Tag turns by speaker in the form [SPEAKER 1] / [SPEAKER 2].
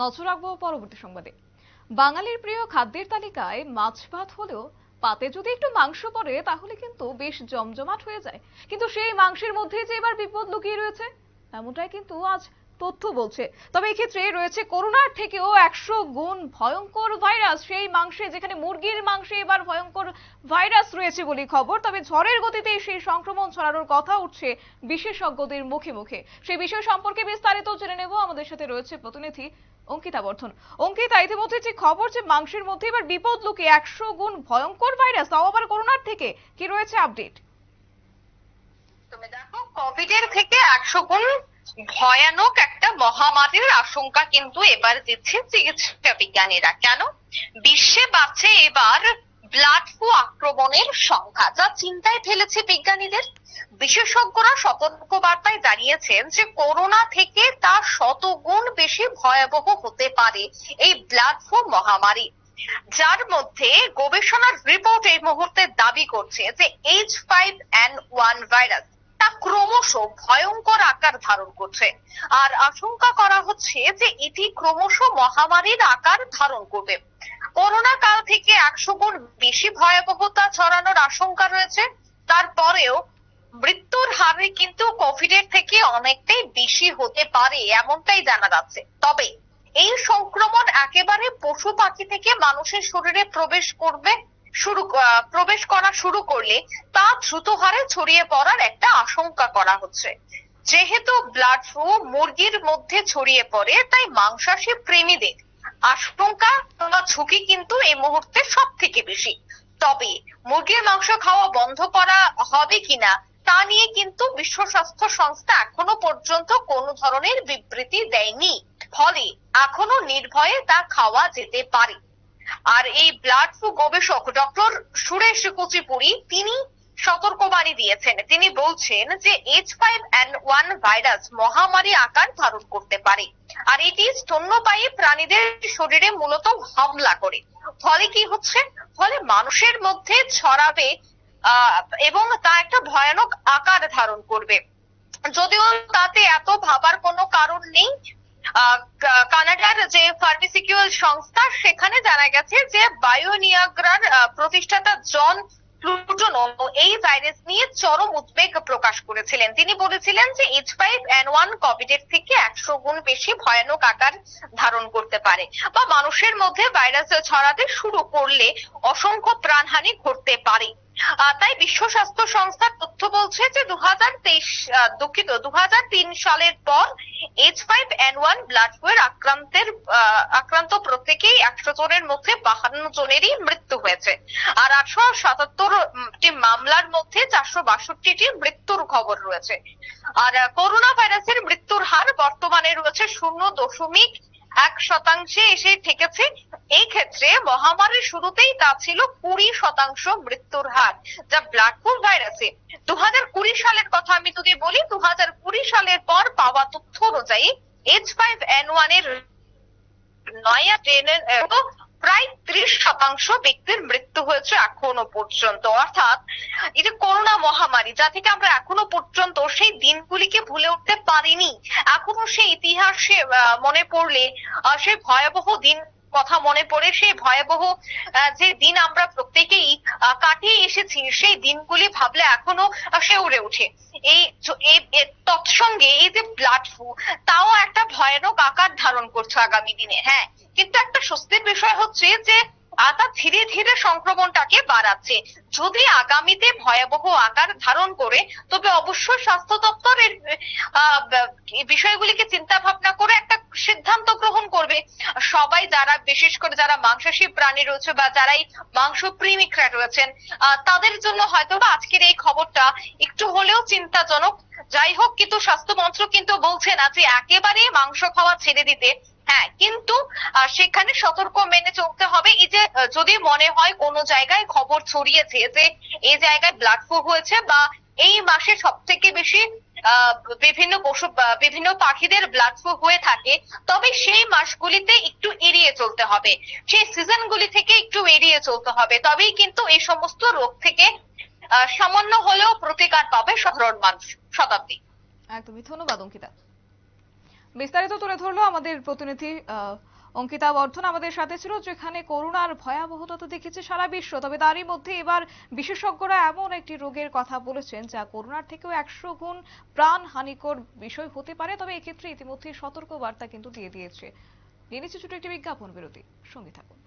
[SPEAKER 1] নজর রাখব পরবর্তী সংবাদে। বাঙালির প্রিয় খাদ্যের তালিকায় মাছ ভাত হলেও পাতে যদি একটু মাংস পড়ে, তাহলে কিন্তু বেশ জমজমাট হয়ে যায়। কিন্তু সেই মাংসের মধ্যে যে এবার বিপদ লুকিয়ে রয়েছে, এমনটাই কিন্তু আজ তথ্য বলছে। তবে এই ক্ষেত্রে রয়েছে করোনার থেকেও একশো গুণ ভয়ঙ্কর ভাইরাস। সেই মাংসে যেখানে মুরগির মাংসে এবার ভয়ঙ্কর ভাইরাস রয়েছে বলে খবর, তবে ঝড়ের গতিতে সেই সংক্রমণ ছড়ানোর কথা উঠছে বিশেষজ্ঞদের মুখে মুখে। সেই বিষয় সম্পর্কে বিস্তারিত জেনে নেব। আমাদের সাথে রয়েছে প্রতিনিধি অঙ্কিতা বর্ধন। অঙ্কিতা, ইতিমধ্যে যে খবর যে মাংসের মধ্যে এবার বিপদ লুকে একশো গুণ ভয়ঙ্কর ভাইরাস, তাও আবার করোনার থেকে কি রয়েছে আপডেট?
[SPEAKER 2] তুমি দেখো কোভিড এর থেকে একশো গুণ ভয়ানক একটা মহামারীর আশঙ্কা কিন্তু এবার দিচ্ছে চিকিৎসা বিজ্ঞানীরা। কেন? বিশ্বে বাড়ছে এবার ব্লাড ফ্লু আক্রমণের সংখ্যা, যা চিন্তায় ফেলেছে বিজ্ঞানীদের। বিশেষজ্ঞরা সতর্ক বার্তায় জানিয়েছেন যে করোনা থেকে তা শতগুণ বেশি ভয়াবহ হতে পারে এই ব্লাড ফ্লু মহামারী। যার মধ্যে গবেষণার রিপোর্ট এই মুহূর্তে দাবি করছে যে H five N one virus তা ক্রমশ ভয়ঙ্কর আকার ধারণ করছে। আর আশঙ্কা করা হচ্ছে যে এটি ক্রমশ মহামারীর আকার ধারণ করবে। করোনা কাল থেকে একশো গুণ বেশি ভয়াবহতা ছড়ানোর আশঙ্কা রয়েছে। তারপরেও মৃত্যুর হারে কিন্তু কোভিড এর থেকে অনেকটাই বেশি হতে পারে এমনটাই জানা যাচ্ছে। তবে এই সংক্রমণ একেবারে পশু পাখি থেকে মানুষের শরীরে প্রবেশ করবে শুরু প্রবেশ করা শুরু করলে তা দ্রুত হারে ছড়িয়ে পড়ার একটা আশঙ্কা করা হচ্ছে। যেহেতু ব্লাড ফ্লু মুরগির মধ্যে ছড়িয়ে পড়ে, তাই মাংসাশী প্রেমীদের আশঙ্কা বা ঝুঁকি কিন্তু এই মুহূর্তে সব থেকে বেশি। তবে মুরগির মাংস খাওয়া বন্ধ করা হবে কিনা, তা নিয়ে কিন্তু বিশ্ব স্বাস্থ্য সংস্থা এখনও পর্যন্ত কোনো ধরনের বিবৃতি দেয়নি। ফলে এখনও নির্ভয়ে তা খাওয়া যেতে পারে। আর এই ব্লাড ফ্লু গবেষক ডক্টর সুরেশ কুচিপুরি তিনি সতর্কবাণী দিয়েছেন। তিনি বলছেন যে H five N one virus মহামারী আকার ধারণ করতে পারে। আর এটি স্তন্যপায়ী প্রাণীদের শরীরে মূলত হামলা করে। ফলে কি হচ্ছে? ফলে মানুষের মধ্যে ছড়াবে এবং তা একটা ভয়ানক আকার ধারণ করবে। যদিও তাতে এত ভাবার কোনো কারণ নেই আহ, কা- কানাডার যে ফার্মাসিউটিক্যাল সংস্থা সেখানে জানা গেছে যে বায়োনিয়াগ্রার প্রতিষ্ঠাতা জন প্লুটোনো এই ভাইরাস নিয়ে চরম উদ্বেগ প্রকাশ করেছিলেন। তিনি বলেছিলেন যে H five N one COVID এর থেকে একশো গুণ বেশি ভয়ানক আকার ধারণ করতে পারে বা মানুষের মধ্যে ভাইরাস ছড়াতে শুরু করলে অসংখ্য প্রাণহানি ঘটতে পারে। তাই বিশ্ব স্বাস্থ্য সংস্থার তথ্য বলছে যে দু হাজার তেইশ দুঃখিত দু হাজার তিন সালের পর H five N one blood flu এর আক্রান্তের আক্রান্ত প্রত্যেকেই একশো জনের মধ্যে বাহান্ন জনেরই মৃত্যু হয়েছে। আর আটশো সাতাত্তরটি মামলার মধ্যে চারশো বাষট্টিটি মৃত্যুর খবর রয়েছে। আর করোনা ভাইরাসের মৃত্যুর হার বর্তমানে রয়েছে শূন্য দশমিক এক শতাংশে এসে ঠেকেছে এই ক্ষেত্রে মহামারীর শুরুতেই তা ছিল কুড়ি শতাংশ মৃত্যুর হার, যা ব্লাড ফ্লু ভাইরাসে। দু হাজার কুড়ি সালের কথা আমি যদি বলি দু হাজার কুড়ি সালের পর পাওয়া তথ্য অনুযায়ী এইচ ফাইভ এন ওয়ানের নয়া ট্রেনের প্রায় ত্রিশ শতাংশ ব্যক্তির মৃত্যু হয়েছে এখনও পর্যন্ত। অর্থাৎ এই যে করোনা মহামারী যা থেকে আমরা এখনও পর্যন্ত সেই দিনগুলিকে ভুলে উঠতে পারিনি। এখনও সেই ইতিহাসে মনে পড়লে সেই ভয়াবহ দিন কথা মনে পড়ে সেই ভয়াবহ যে দিন আমরা প্রত্যেকেই কাটিয়ে এসেছি সেই দিনগুলি ভাবলে এখনও আহ, শিউরে ওঠে। এই এই- তৎসঙ্গে এই যে ব্লাড ফ্লু, তাও একটা ভয়ানক আকার ধারণ করছে আগামী দিনে। হ্যাঁ কিন্তু একটা স্বস্তির বিষয় হচ্ছে যে আহ, তা ধীরে ধীরে সংক্রমণটাকে বাড়াচ্ছে। যদি আগামীতে ভয়াবহ আকার ধারণ করে তবে অবশ্যই স্বাস্থ্য দপ্তর এর বিষয়গুলিকে চিন্তা ভাবনা করে একটা সিদ্ধান্ত গ্রহণ করবে। সবাই যারা বিশেষ করে যারা মাংসাশী প্রাণী রয়েছে বা যারাই মাংস প্রেমিকরা রয়েছেন তাদের জন্য হয়তো বা আজকের এই খবরটা একটু হলেও চিন্তাজনক। যাই হোক কিন্তু স্বাস্থ্য মন্ত্রক কিন্তু বলছে না যে একেবারে মাংস খাওয়া ছেড়ে দিতে হ্যাঁ কিন্তু সেখানে সতর্ক মেনে চলতে হবে। এই যে যদি মনে হয় কোনো জায়গায় খবর ছড়িয়েছে যে এই জায়গায় ব্লাড ফ্লু হয়েছে বা এই মাসে সব থেকে বেশি বিভিন্ন পশু বিভিন্ন পাখিদের ব্লাড ফ্লু হয়ে থাকে, তবে সেই মাসগুলিতে একটু এড়িয়ে চলতে হবে। সেই সিজনগুলি থেকে একটু এড়িয়ে চলতে হবে। তবেই কিন্তু এই সমস্ত রোগ থেকে সামান্য হলেও প্রতিকার পাবে সাধারণ মানুষ, শতাব্দী।
[SPEAKER 1] একদমই, ধন্যবাদ, অঙ্কিতা। বিস্তারিত তুলে ধরলো আমাদের প্রতিনিধি অঙ্কিতা বর্ধন। আমাদের সাথে ছিল যেখানে করোনার ভয়াবহতা তো দেখেছে সারা বিশ্ব। তবে তারই মধ্যে এবার বিশেষজ্ঞরা এমন একটি রোগের কথা বলেছেন যা করোনার থেকেও একশো গুণ প্রাণ হানিকর বিষয় হতে পারে। তবে এক্ষেত্রে ইতিমধ্যে সতর্ক বার্তা কিন্তু দিয়ে দিয়েছে। নিয়ে নিচ্ছে ছোট একটি বিজ্ঞাপন বিরতি। সঙ্গে থাকুন।